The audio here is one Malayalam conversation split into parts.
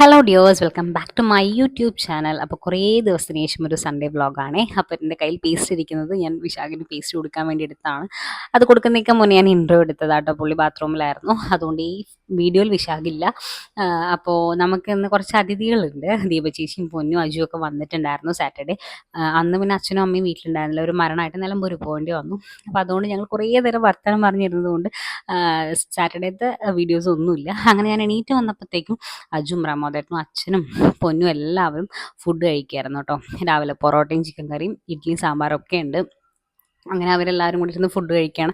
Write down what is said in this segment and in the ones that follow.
Hello dears welcome back to my YouTube channel അപ്പോൾ കുറേ ദിവസത്തിന് ശേഷം ഒരു സൺഡേ വ്ളോഗാണേ അപ്പോൾ എന്റെ കയ്യിൽ പേസ്റ്റ് ഇരിക്കുന്നത് ഞാൻ വിശാഖിന് പേസ്റ്റ് കൊടുക്കാൻ വേണ്ടി എടുത്താണ് അത് കൊടുക്കുന്നതിന് മുന്നേ ഞാൻ ഇൻട്രോ എടുത്തതാട്ടോ. പുള്ളി ബാത്റൂമിലായിരുന്നു അതുകൊണ്ട് ഈ വീഡിയോയിൽ വിശാഖില്ല. അപ്പോൾ നമുക്ക് ഇന്ന് കുറച്ച് അതിഥികളുണ്ട്. ദീപചേച്ചിയും പൊന്നും അജുവും ഒക്കെ വന്നിട്ടുണ്ടായിരുന്നു സാറ്റർഡേ അന്ന് പിന്നെ അച്ഛനും അമ്മയും വീട്ടിലുണ്ടായിരുന്നില്ല. ഒരു മരണമായിട്ട് നിലമ്പൂർ പോകേണ്ടി വന്നു. അപ്പോൾ അതുകൊണ്ട് ഞങ്ങൾ കുറേ നേരം വർത്തമാനം പറഞ്ഞിരുന്നതുകൊണ്ട് സാറ്റർഡേത്തെ വീഡിയോസ് ഒന്നുമില്ല. അങ്ങനെ ഞാൻ എണീറ്റ് വന്നപ്പോഴത്തേക്കും അജും പ്രമോദേട്ടനും അച്ഛനും പൊന്നും എല്ലാവരും ഫുഡ് കഴിക്കുമായിരുന്നു കേട്ടോ. രാവിലെ പൊറോട്ടയും ചിക്കൻ കറിയും ഇഡ്ഡലിയും സാമ്പാറും ഒക്കെ ഉണ്ട്. അങ്ങനെ അവരെല്ലാവരും കൂടി ഇരുന്ന് ഫുഡ് കഴിക്കുകയാണ്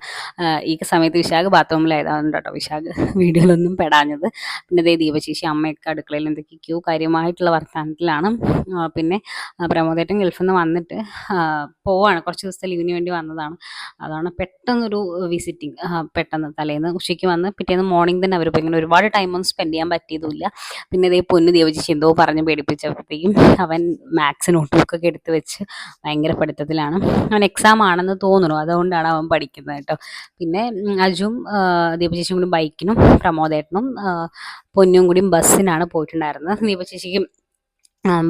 ഈ സമയത്ത് വിശാഖ് ബാത്റൂമിലായതാണ് കേട്ടോ വിശാഖ്. വീഡിയോയിലൊന്നും പെടാഞ്ഞത്. പിന്നെ ദേ ദീപശേഷി അമ്മയൊക്കെ അടുക്കളയിൽ ക്യൂ കാര്യമായിട്ടുള്ള വർത്തമാനത്തിലാണ് പിന്നെ പ്രമോദേറ്റം ഗൾഫിൽ നിന്ന് വന്നിട്ട് പോവാണ്. കുറച്ച് ദിവസത്തെ ലീവിന് വേണ്ടി വന്നതാണ്. അതാണ് പെട്ടെന്നൊരു വിസിറ്റിംഗ് പെട്ടെന്ന് തലേന്ന് ഉച്ചയ്ക്ക് വന്ന് പിറ്റേന്ന് മോർണിംഗ് തന്നെ അവർ ഇങ്ങനെ ഒരുപാട് ടൈമൊന്നും സ്പെൻഡ് ചെയ്യാൻ പറ്റിയതുമില്ല. പിന്നെ ഇതേ പൊന്ന് ദേവചേച്ചി എന്തോ പറഞ്ഞ് പേടിപ്പിച്ചപ്പോഴത്തേക്കും അവൻ മാത്സ് നോട്ട്ബുക്കൊക്കെ എടുത്ത് വെച്ച് ഭയങ്കര പഠിത്തത്തിലാണ്. അവൻ എക്സാം ആണെന്ന് തോന്നുന്നു. അതുകൊണ്ടാണ് അവൻ പഠിക്കുന്നത് കേട്ടോ. പിന്നെ അജും ദീപചേച്ചിയും കൂടി ബൈക്കിനും പ്രമോദേട്ടനും പൊന്നും കൂടിയും ബസ്സിനാണ് പോയിട്ടുണ്ടായിരുന്നത്. ദീപശേഷിക്കും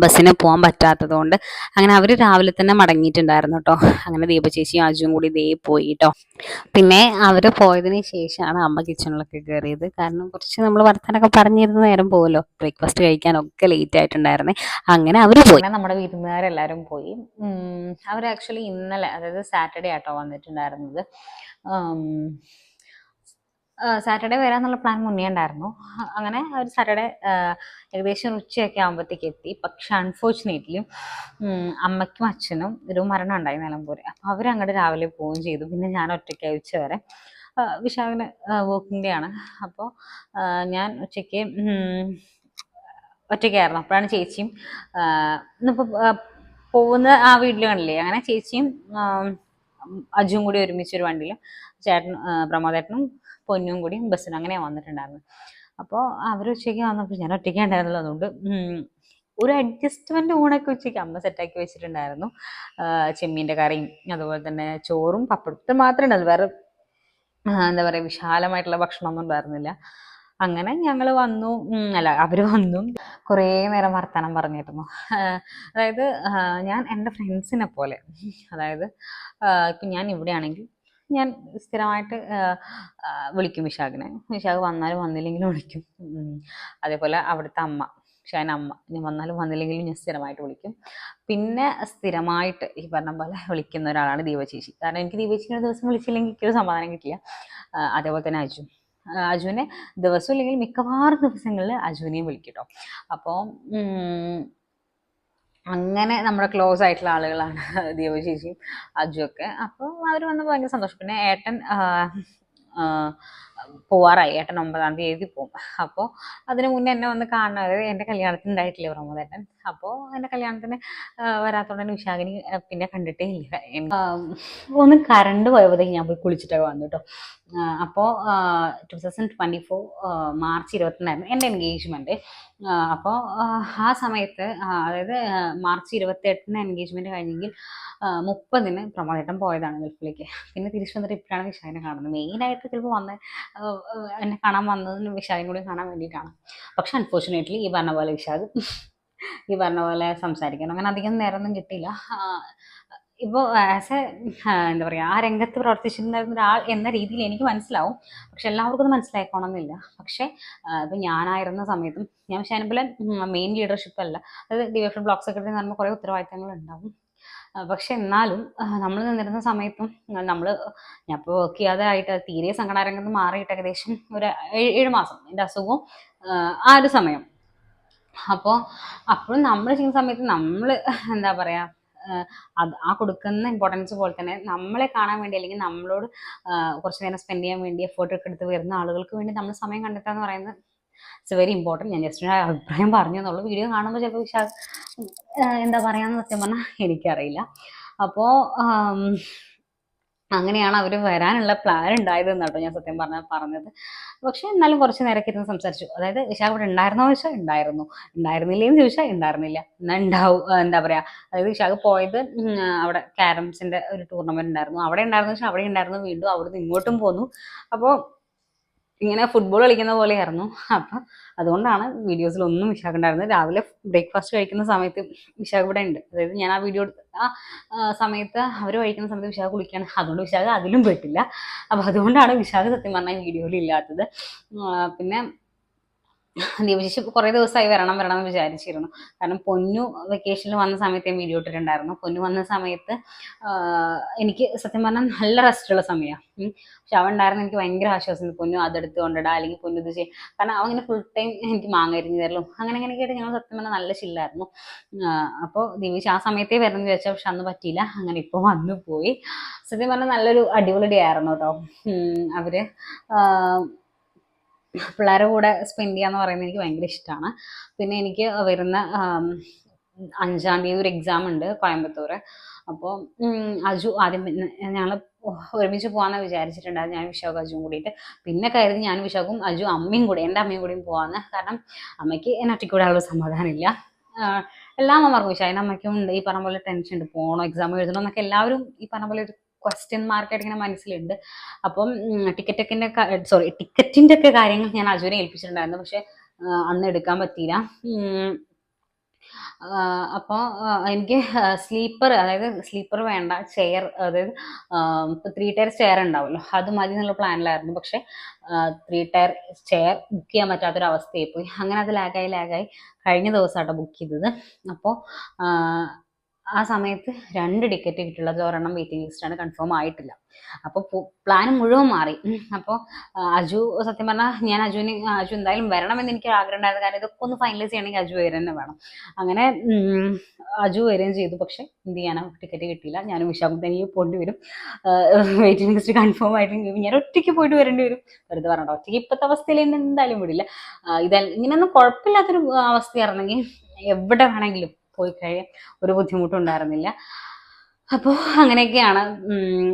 ബസ്സിന് പോകാൻ പറ്റാത്തത് കൊണ്ട് അങ്ങനെ അവർ രാവിലെ തന്നെ മടങ്ങിയിട്ടുണ്ടായിരുന്നു കേട്ടോ അങ്ങനെ ദീപചേച്ചിയും അജുവും കൂടി ദേ പോയി കേട്ടോ പിന്നെ അവർ പോയതിന് ശേഷമാണ് അമ്മ കിച്ചണിലൊക്കെ കയറിയത് കാരണം കുറച്ച് നമ്മൾ വർത്തമാനമൊക്കെ പറഞ്ഞിരുന്ന നേരം പോകുമല്ലോ ബ്രേക്ക്ഫാസ്റ്റ് കഴിക്കാനൊക്കെ ലേറ്റ് ആയിട്ടുണ്ടായിരുന്നേ. അങ്ങനെ അവർ പോയി. നമ്മുടെ വിരുന്നുകാരെല്ലാവരും പോയി. അവർ ആക്ച്വലി ഇന്നലെ അതായത് സാറ്റർഡേ ആട്ടോ വന്നിട്ടുണ്ടായിരുന്നത്. സാറ്റർഡേ വരാന്നുള്ള പ്ലാൻ മുന്നേ ഉണ്ടായിരുന്നു. അങ്ങനെ ഒരു സാറ്റർഡേ ഏകദേശം ഉച്ചയൊക്കെ ആകുമ്പോഴത്തേക്ക് എത്തി. പക്ഷെ അൺഫോർച്ചുനേറ്റ്ലി അമ്മയ്ക്കും അച്ഛനും ഒരു മരണം ഉണ്ടായി നിലമ്പൂര്. അപ്പോൾ അവർ അങ്ങോട്ട് രാവിലെ പോവുകയും ചെയ്തു. പിന്നെ ഞാൻ ഒറ്റയ്ക്കായി ഉച്ച വരെ. വിശാഖിന് വർക്കിംഗ് ഡേ ആണ്. അപ്പോൾ ഞാൻ ഉച്ചയ്ക്ക് ഒറ്റയ്ക്കായിരുന്നു. അപ്പോഴാണ് ചേച്ചിയും ഇന്നിപ്പോൾ പോകുന്ന ആ വീട്ടിൽ കണ്ടില്ലേ? അങ്ങനെ ചേച്ചിയും ആം, അജുവും കൂടി ഒരുമിച്ച് ഒരു വണ്ടിയിലും ചേട്ടൻ പ്രമോദേട്ടനും പൊന്നും കൂടി ബസ്സിന് അങ്ങനെയാണ് വന്നിട്ടുണ്ടായിരുന്നു അപ്പോൾ അവർ ഉച്ചയ്ക്ക് വന്നപ്പോൾ ഞാൻ ഒറ്റയ്ക്ക് ഉണ്ടായിരുന്നല്ലോ അതുകൊണ്ട് ഒരു അഡ്ജസ്റ്റ്മെന്റ് ഊണൊക്കെ ഉച്ചയ്ക്ക് അമ്മ സെറ്റാക്കി വെച്ചിട്ടുണ്ടായിരുന്നു. ചെമ്മീന്റെ കറിയും അതുപോലെ തന്നെ ചോറും പപ്പടത്തും മാത്രമേ ഉണ്ടായിരുന്നു വേറെ എന്താ പറയുക വിശാലമായിട്ടുള്ള ഭക്ഷണമൊന്നും ഉണ്ടായിരുന്നില്ല. അങ്ങനെ ഞങ്ങൾ വന്നു. അല്ല അവർ വന്നു. കുറേ നേരം വർത്തമാനം പറഞ്ഞിരുന്നു. അതായത് ഞാൻ എന്റെ ഫ്രണ്ട്സിനെ പോലെ. അതായത് ഇപ്പം ഞാൻ ഇവിടെയാണെങ്കിൽ ഞാൻ സ്ഥിരമായിട്ട് വിളിക്കും വിശാഖിനെ. വിശാഖ് വന്നാലും വന്നില്ലെങ്കിലും വിളിക്കും. അതേപോലെ അവിടുത്തെ അമ്മ ഷാൻ അമ്മ. ഞാൻ വന്നാലും വന്നില്ലെങ്കിലും ഞാൻ സ്ഥിരമായിട്ട് വിളിക്കും. പിന്നെ സ്ഥിരമായിട്ട് ഈ പറഞ്ഞ പോലെ വിളിക്കുന്ന ഒരാളാണ് ദീപചേച്ചി കാരണം എനിക്ക് ദീപചേച്ചി ഒരു ദിവസം വിളിച്ചില്ലെങ്കിൽ എനിക്കൊരു സമാധാനം കിട്ടില്ല. അതേപോലെ തന്നെ അജു. അജുവിനെ ദിവസം അല്ലെങ്കിൽ മിക്കവാറും ദിവസങ്ങളിൽ അജുവിനെയും വിളിക്കും കേട്ടോ അപ്പോൾ അങ്ങനെ നമ്മുടെ ക്ലോസ് ആയിട്ടുള്ള ആളുകളാണ് ദേവശേഷിയും അജുവൊക്കെ അപ്പോൾ അവർ വന്ന് ഭയങ്കര സന്തോഷം. പിന്നെ ഏട്ടൻ പോവാറായി. ഏട്ടൻ ഒമ്പതാം തീയതി പോകും അപ്പോൾ അതിന് മുന്നേ എന്നെ വന്ന് കാണുന്നത് എന്റെ കല്യാണത്തിന് ഉണ്ടായിട്ടില്ല പ്രമോദേട്ടൻ? അപ്പോൾ എന്റെ കല്യാണത്തിന് വരാത്തോണ്ട് തന്നെ വിശാഖിനി പിന്നെ കണ്ടിട്ടേ ഇല്ല. ഒന്ന് കറണ്ട് പോയപ്പോഴത്തേക്ക് ഞാൻ പോയി കുളിച്ചിട്ടൊക്കെ വന്നു കേട്ടോ അപ്പോൾ two thousand twenty four March ഇരുപത്തൊന്നായിരുന്നു എന്റെ എൻഗേജ്മെന്റ് അപ്പോൾ ആ സമയത്ത് അതായത് മാർച്ച് ഇരുപത്തെട്ടിന് എൻഗേജ്മെന്റ് കഴിഞ്ഞെങ്കിൽ മുപ്പതിന് പ്രമോദേട്ടൻ പോയതാണ് ഗൾഫിലേക്ക്. പിന്നെ തിരിച്ചു വന്നിട്ട് ഇപ്പോഴാണ് വിശാഖിനെ കാണുന്നത്. മെയിനായിട്ട് ചിലപ്പോൾ വന്ന് എന്നെ കാണാൻ വന്നതിന് വിശാഖിനെ കൂടി കാണാൻ വേണ്ടിയിട്ടാണ്. പക്ഷെ അൺഫോർച്ചുനേറ്റ്ലി ഈ പറഞ്ഞ പോലെ വിശാഖ് ഈ പറഞ്ഞ പോലെ സംസാരിക്കണം. അങ്ങനെ അധികം നേരമൊന്നും കിട്ടിയില്ല. ഇപ്പോൾ ആസ് എ എന്താ പറയുക ആ രംഗത്ത് പ്രവർത്തിച്ചിരുന്ന ഒരാൾ എന്ന രീതിയിൽ എനിക്ക് മനസ്സിലാവും. പക്ഷെ എല്ലാവർക്കും അത് മനസ്സിലായിക്കോണമെന്നില്ല പക്ഷേ ഇപ്പം ഞാനായിരുന്ന സമയത്തും ഞാൻ ഷാനബിലെ മെയിൻ ലീഡർഷിപ്പ് അല്ല. അതായത് ഡിവിഷൻ ബ്ലോക്ക് സെക്രട്ടറി എന്ന് പറയുമ്പോൾ കുറേ ഉത്തരവാദിത്തങ്ങൾ ഉണ്ടാവും പക്ഷെ എന്നാലും നമ്മൾ നിന്നിരുന്ന സമയത്തും നമ്മൾ ഞാൻ ഇപ്പോൾ വർക്ക് ചെയ്യാതെ ആയിട്ട് തീരെ സംഘടനാരംഗത്ത് മാറിയിട്ട് ഏകദേശം ഒരു ഏഴ് മാസം എന്റെ അസുഖവും ആ, ഒരു സമയം. അപ്പോൾ അപ്പോഴും നമ്മൾ ചെയ്യുന്ന സമയത്ത് നമ്മൾ എന്താ പറയുക ആ കൊടുക്കുന്ന ഇമ്പോർട്ടൻസ് പോലെ തന്നെ നമ്മളെ കാണാൻ വേണ്ടി അല്ലെങ്കിൽ നമ്മളോട് കുറച്ച് നേരം സ്പെൻഡ് ചെയ്യാൻ വേണ്ടി എഫേർട്ട് ഒക്കെ എടുത്ത് വരുന്ന ആളുകൾക്ക് വേണ്ടി നമ്മൾ സമയം കണ്ടെത്തുക എന്ന് പറയുന്നത് ഇറ്റ്സ് വെരി ഇമ്പോർട്ടന്റ് ഞാൻ ജസ്റ്റ് ഒരു അഭിപ്രായം പറഞ്ഞു എന്നുള്ളൂ. വീഡിയോ കാണുമ്പോൾ ചിലപ്പോൾ വിശാ എന്താ പറയാന്ന് സത്യം പറഞ്ഞാൽ എനിക്കറിയില്ല. അപ്പോൾ അങ്ങനെയാണ് അവർ വരാനുള്ള പ്ലാൻ ഉണ്ടായത് കേട്ടോ ഞാൻ സത്യം പറഞ്ഞ പറഞ്ഞത്. പക്ഷെ എന്നാലും കുറച്ച് നേരമൊക്കെ ഇരുന്ന് സംസാരിച്ചു. അതായത് വിശാഖ ഇവിടെ ഉണ്ടായിരുന്നോ ചോദിച്ചാൽ ഉണ്ടായിരുന്നു. ഉണ്ടായിരുന്നില്ലേന്ന് ചോദിച്ചാൽ ഉണ്ടായിരുന്നില്ല. എന്നാൽ ഉണ്ടാവും എന്താ പറയാ അതായത് വിശാഖ് പോയത് അവിടെ ക്യാരംസിന്റെ ഒരു ടൂർണമെന്റ് ഉണ്ടായിരുന്നു. അവിടെ ഉണ്ടായിരുന്നു വെച്ചാൽ അവിടെ ഉണ്ടായിരുന്നു. വീണ്ടും അവിടുന്ന് ഇങ്ങോട്ടും പോന്നു. അപ്പോൾ ഇങ്ങനെ ഫുട്ബോൾ കളിക്കുന്ന പോലെ ആയിരുന്നു അപ്പം അതുകൊണ്ടാണ് വീഡിയോസിൽ ഒന്നും വിശാഖണ്ടായിരുന്നത്. രാവിലെ ബ്രേക്ക്ഫാസ്റ്റ് കഴിക്കുന്ന സമയത്ത് വിശാഖ ഇവിടെ ഉണ്ട്. അതായത് ഞാൻ ആ വീഡിയോ എടുത്ത ആ, സമയത്ത് അവർ കഴിക്കുന്ന സമയത്ത് വിശാഖ കുളിക്കുകയാണ് അതുകൊണ്ട് വിശാഖ അതിലും പെട്ടില്ല അപ്പം അതുകൊണ്ടാണ് വിശാഖ സത്യം പറഞ്ഞാൽ വീഡിയോയിൽ ഇല്ലാത്തത്. പിന്നെ ദീപശേഷി കുറേ ദിവസമായി വരണം വരണം എന്ന് വിചാരിച്ചിരുന്നു. കാരണം പൊന്നു വെക്കേഷനിൽ വന്ന സമയത്ത് ഞാൻ വീഡിയോ ഇട്ടിട്ടുണ്ടായിരുന്നു. പൊന്നു വന്ന സമയത്ത് എനിക്ക് സത്യം പറഞ്ഞാൽ നല്ല റെസ്റ്റുള്ള സമയമാണ് പക്ഷെ അവൻ ഉണ്ടായിരുന്ന എനിക്ക് ഭയങ്കര ആശ്വാസം പൊന്നു അതെടുത്ത് കൊണ്ടിടാ അല്ലെങ്കിൽ പൊന്നു ഇത് ചെയ്യും. കാരണം അവൻ ഇങ്ങനെ ഫുൾ ടൈം എനിക്ക് മാങ്ങ തരലും അങ്ങനെ അങ്ങനെയൊക്കെ ആയിട്ട് ഞങ്ങൾ സത്യം പറഞ്ഞാൽ നല്ല ചില്ലായിരുന്നു അപ്പോൾ ദീപേശ് ആ സമയത്തേ വരണം എന്ന് വിചാരിച്ചാൽ പക്ഷെ അന്ന് പറ്റിയില്ല. അങ്ങനെ ഇപ്പോൾ വന്നു പോയി. സത്യം പറഞ്ഞാൽ നല്ലൊരു അടിപൊളി ഡേ ആയിരുന്നു കേട്ടോ. അവർ പിള്ളേരുടെ കൂടെ സ്പെൻഡ് ചെയ്യാന്ന് പറയുന്നത് എനിക്ക് ഭയങ്കര ഇഷ്ടമാണ് പിന്നെ എനിക്ക് വരുന്ന അഞ്ചാം തീയതി ഒരു എക്സാം ഉണ്ട് കോയമ്പത്തൂർ അപ്പോൾ അജു ആദ്യം ഞങ്ങൾ ഒരുമിച്ച് പോകാമെന്ന് വിചാരിച്ചിട്ടുണ്ടായിരുന്നു. ഞാൻ വിശാഖും അജുവും കൂടിയിട്ട്. പിന്നെ കരുതി ഞാൻ വിശാഖും അജു അമ്മയും കൂടി എന്റെ അമ്മയും കൂടിയും പോകാമെന്ന് കാരണം അമ്മയ്ക്ക് എന്നെ ഒറ്റക്കൂടാനുള്ള സമാധാനമില്ല. എല്ലാം എല്ലാ അമ്മമാർക്കും വിശാഖിന്റെ അമ്മയ്ക്കും ഉണ്ട്. ഈ പറഞ്ഞ പോലെ ടെൻഷൻ ഉണ്ട്. പോകണോ എക്സാം എഴുതണോ എന്നൊക്കെ എല്ലാവരും ഈ പറഞ്ഞ പോലെ ഒരു ക്വസ്റ്റ്യൻ മാർക്കായിട്ട് ഇങ്ങനെ മനസ്സിലുണ്ട്. അപ്പം ടിക്കറ്റൊക്കെ സോറി ടിക്കറ്റിന്റെ ഒക്കെ കാര്യങ്ങൾ ഞാൻ അജുവിനെ ഏൽപ്പിച്ചിട്ടുണ്ടായിരുന്നു. പക്ഷെ അന്ന് എടുക്കാൻ പറ്റിയില്ല. അപ്പോൾ എനിക്ക് സ്ലീപ്പർ അതായത് സ്ലീപ്പർ വേണ്ട ചെയർ അതായത് ഇപ്പോൾ ത്രീ ടയർ ചെയർ ഉണ്ടാവുമല്ലോ. അത് മതി എന്നുള്ള പ്ലാനിലായിരുന്നു പക്ഷെ ത്രീ ടയർ ചെയർ ബുക്ക് ചെയ്യാൻ പറ്റാത്തൊരു അവസ്ഥയായി പോയി അങ്ങനെ അത് ലാഗായി ലാഗായി കഴിഞ്ഞ ദിവസമാട്ടോ ബുക്ക് ചെയ്തത്. അപ്പോൾ ആ സമയത്ത് രണ്ട് ടിക്കറ്റ് കിട്ടുള്ളത് ഒരെണ്ണം വെയിറ്റിംഗ് ലിസ്റ്റാണ് കൺഫേം ആയിട്ടില്ല. അപ്പോൾ പ്ലാൻ മുഴുവൻ മാറി. അപ്പോൾ അജു സത്യം പറഞ്ഞാൽ ഞാൻ അജുവിന് അജു എന്തായാലും വരണമെന്ന് എനിക്ക് ആഗ്രഹം ഉണ്ടായിരുന്നു. കാരണം ഇതൊക്കെ ഒന്ന് ഫൈനലൈസ് ചെയ്യണമെങ്കിൽ അജു വരെ തന്നെ വേണം. അങ്ങനെ അജു വരികയും ചെയ്തു. പക്ഷെ എന്ത് ചെയ്യാനാ? ടിക്കറ്റ് കിട്ടിയില്ല. ഞാനും വിശാഖും തനിയെ പോയിട്ട് വരും. വെയിറ്റിംഗ് ലിസ്റ്റ് കൺഫേം ആയിട്ട് ഞാൻ ഒറ്റയ്ക്ക് പോയിട്ട് വരേണ്ടി വരും. വെറുതെ പറഞ്ഞോ ഒറ്റയ്ക്ക് ഇപ്പോഴത്തെ അവസ്ഥയിൽ എന്തായാലും വിടില്ല. ഇതായാലും ഇങ്ങനെയൊന്നും കുഴപ്പമില്ലാത്തൊരു അവസ്ഥയായിരുന്നെങ്കിൽ എവിടെ വേണമെങ്കിലും പോയി കഴിയാൻ ഒരു ബുദ്ധിമുട്ടും ഉണ്ടായിരുന്നില്ല. അപ്പോൾ അങ്ങനെയൊക്കെയാണ്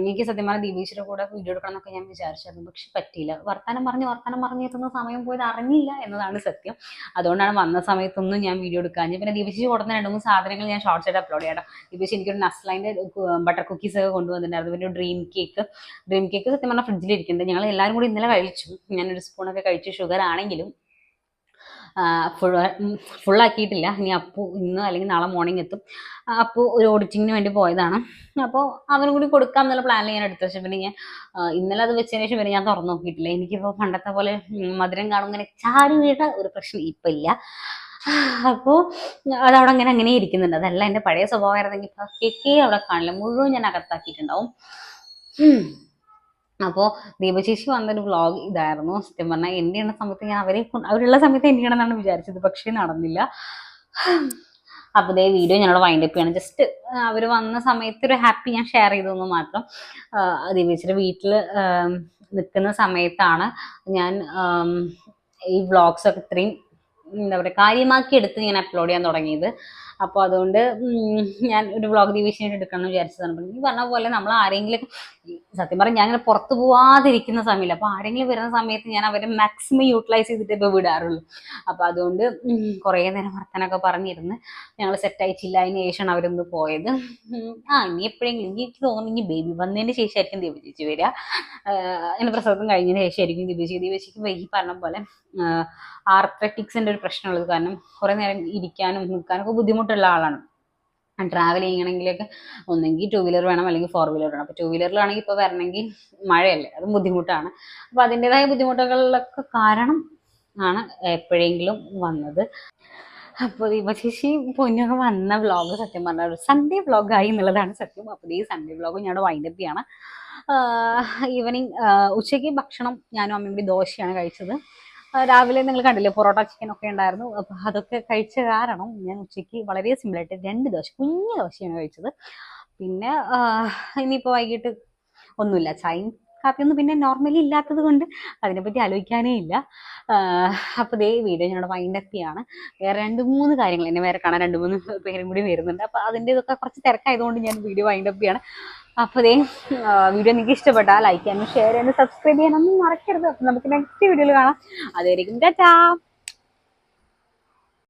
എനിക്ക് സത്യം പറഞ്ഞാൽ ദീപേശ്വരുടെ കൂടെ വീഡിയോ എടുക്കണം എന്നൊക്കെ ഞാൻ വിചാരിച്ചായിരുന്നു. പക്ഷെ പറ്റിയില്ല. വർത്താനം പറഞ്ഞ് വർത്താനം പറഞ്ഞ് എത്തുന്ന സമയം പോയത് അറിഞ്ഞില്ല എന്നതാണ് സത്യം. അതുകൊണ്ടാണ് വന്ന സമയത്തൊന്നും ഞാൻ വീഡിയോ എടുക്കാൻ പിന്നെ ദീപേശി കൊടുക്കുന്ന രണ്ട് മൂന്ന് സാധനങ്ങൾ ഞാൻ ഷോർട്സ് ആയിട്ട് അപ്ലോഡ് ചെയ്യാം ദീപശി എനിക്കൊരു നസ്ലൈന്റെ ബട്ടർ കുക്കീസ് ഒക്കെ കൊണ്ടുവന്നിട്ടുണ്ടായിരുന്നു. പിന്നെ ഡ്രീം കേക്ക് ഡ്രീം കേക്ക് സത്യം പറഞ്ഞാൽ ഫ്രിഡ്ജിൽ ഇരിക്കുന്നുണ്ട്. ഞങ്ങൾ എല്ലാവരും കൂടി ഇന്നലെ കഴിച്ചു. ഞാനൊരു സ്പൂണൊക്കെ കഴിച്ചു. ഷുഗർ ആണെങ്കിലും ഫുൾ ഫുള്ളാക്കിയിട്ടില്ല ഇനി അപ്പു ഇന്ന് അല്ലെങ്കിൽ നാളെ മോർണിംഗ് എത്തും. അപ്പോൾ ഒരു ഓഡിറ്റിങ്ങിന് വേണ്ടി പോയതാണ്. അപ്പോൾ അവനും കൂടി കൊടുക്കാം എന്നുള്ള പ്ലാനിൽ ഞാൻ എടുത്തു. പക്ഷേ പിന്നെ ഞാൻ ഇന്നലെ അത് വെച്ചതിന് ശേഷം പിന്നെ ഞാൻ തുറന്നു നോക്കിയിട്ടില്ല. എനിക്കിപ്പോൾ പണ്ടത്തെ പോലെ മധുരം കാണും ഇങ്ങനെ ചാടി വീഴ ഒരു പ്രശ്നം ഇപ്പം ഇല്ല. അപ്പോൾ അതവിടെ അങ്ങനെ അങ്ങനെ ഇരിക്കുന്നുണ്ട്. അതല്ല എന്റെ പഴയ സ്വഭാവമായിരുന്നെങ്കിൽ കേക്കേ അവിടെ കാണില്ല. മുഴുവൻ ഞാൻ അകത്താക്കിയിട്ടുണ്ടാവും. അപ്പോൾ ദീപശേഷി വന്നൊരു വ്ളോഗ് ഇതായിരുന്നു. സത്യം പറഞ്ഞാൽ എന്റെ ഉള്ള സമയത്ത് ഞാൻ അവരെ അവരുള്ള സമയത്ത് എന്റെ ആണെന്നാണ് വിചാരിച്ചത്. പക്ഷേ നടന്നില്ല. അപ്പോൾ ഇതേ വീഡിയോ ഞങ്ങളോട് വൈൻഡ് അപ്പ് ചെയ്യണം. ജസ്റ്റ് അവർ വന്ന സമയത്ത് ഒരു ഹാപ്പി ഞാൻ ഷെയർ ചെയ്തെന്ന് മാത്രം. ദീപേച്ചിയുടെ വീട്ടിൽ നിൽക്കുന്ന സമയത്താണ് ഞാൻ ഈ വ്ളോഗ്സൊക്കെ ഇത്രയും എന്താ പറയുക കാര്യമാക്കി എടുത്ത് ഞാൻ അപ്ലോഡ് ചെയ്യാൻ തുടങ്ങിയത്. അപ്പോൾ അതുകൊണ്ട് ഞാൻ ഒരു വ്ളോഗ് ഡിവിഷൻ എടുക്കണം എന്ന് വിചാരിച്ചതാണ്. ഈ പറഞ്ഞ പോലെ നമ്മൾ ആരെങ്കിലും സത്യം പറഞ്ഞാൽ ഞാൻ ഇങ്ങനെ പുറത്തു പോവാതിരിക്കുന്ന സമയമില്ല. അപ്പോൾ ആരെങ്കിലും വരുന്ന സമയത്ത് ഞാൻ അവരെ മാക്സിമം യൂട്ടിലൈസ് ചെയ്തിട്ട് ഇപ്പോൾ വിടാറുള്ളൂ. അപ്പോൾ അതുകൊണ്ട് കുറേ നേരം വർത്തനൊക്കെ പറഞ്ഞിരുന്ന്. ഞങ്ങൾ സെറ്റ് ആയിട്ടില്ല. അതിന് ശേഷമാണ് അവരൊന്ന് പോയത്. ആ ഇനി എപ്പോഴെങ്കിലും എനിക്ക് തോന്നുന്നു ഇനി ബേബി വന്നതിന് ശേഷമായിരിക്കും ദീപ ചേച്ചി വരിക. എന്റെ പ്രസവം കഴിഞ്ഞതിന് ശേഷമായിരിക്കും ദീപ ചേച്ചി. ദീപ ചേച്ചിക്ക് ഈ പറഞ്ഞ പോലെ ആർത്തറ്റിക്സിന്റെ ഒരു പ്രശ്നമുള്ളത് കാരണം കുറേ നേരം ഇരിക്കാനും നിൽക്കാനും ഒക്കെ ബുദ്ധിമുട്ടുള്ള ആളാണ്. ട്രാവൽ ചെയ്യണമെങ്കിലൊക്കെ ഒന്നെങ്കിൽ ടൂ വീലർ വേണം അല്ലെങ്കിൽ ഫോർ വീലർ വേണം. അപ്പോൾ ടൂ വീലറിലാണെങ്കിൽ ഇപ്പോൾ വരണമെങ്കിൽ മഴയല്ലേ അത് ബുദ്ധിമുട്ടാണ്. അപ്പോൾ അതിന്റെതായ ബുദ്ധിമുട്ടുകളിലൊക്കെ കാരണം ആണ് എപ്പോഴെങ്കിലും വന്നത്. അപ്പോൾ ദീപശേഷി പൊന്നൊക്കെ വന്ന വ്ളോഗ് സത്യം പറഞ്ഞ ഒരു സൺഡേ വ്ളോഗായി എന്നുള്ളതാണ് സത്യം. അപ്പോൾ ഈ സൺഡേ വ്ളോഗ് ഞാൻ വൈൻഡപ്പ് ചെയ്യണം. ഈവനിങ് ഉച്ചയ്ക്ക് ഭക്ഷണം ഞാനും അമ്മയും കൂടി ദോശയാണ് കഴിച്ചത്. രാവിലെ നിങ്ങൾ കണ്ടില്ലേ പൊറോട്ട ചിക്കൻ ഒക്കെ ഉണ്ടായിരുന്നു. അപ്പോൾ അതൊക്കെ കഴിച്ച കാരണം ഞാൻ ഉച്ചയ്ക്ക് വളരെ സിമ്പിളായിട്ട് രണ്ട് ദോശ കുഞ്ഞു ദോശയാണ് കഴിച്ചത്. പിന്നെ ഇനിയിപ്പോ വൈകിട്ട് ഒന്നുമില്ല. ചായയും കാപ്പിയൊന്നും പിന്നെ നോർമലി ഇല്ലാത്തത് കൊണ്ട് അതിനെപ്പറ്റി ആലോചിക്കാനേ ഇല്ല. അപ്പോൾ ദേ വീഡിയോ ഞങ്ങളുടെ വൈൻഡപ്പ് ചെയ്യാണ്. വേറെ രണ്ട് മൂന്ന് കാര്യങ്ങൾ എന്നെ വേറെ കാണാൻ രണ്ട് മൂന്ന് പേരും കൂടി വരുന്നുണ്ട്. അപ്പോൾ അതിന്റെ ഇതൊക്കെ കുറച്ച് തിരക്കായതുകൊണ്ട് ഞാൻ വീഡിയോ വൈൻഡപ്പ് ചെയ്യാണ്. അപ്പോൾ ദേ വീഡിയോ നിങ്ങൾക്ക് ഇഷ്ടപ്പെട്ടാൽ ലൈക്ക് ചെയ്യാനും ഷെയർ ചെയ്യാനും സബ്സ്ക്രൈബ് ചെയ്യാനൊന്നും മറക്കരുത്. അപ്പോൾ നമുക്ക് നെക്സ്റ്റ് വീഡിയോയിൽ കാണാം. അതുവരെയും ടാറ്റാ!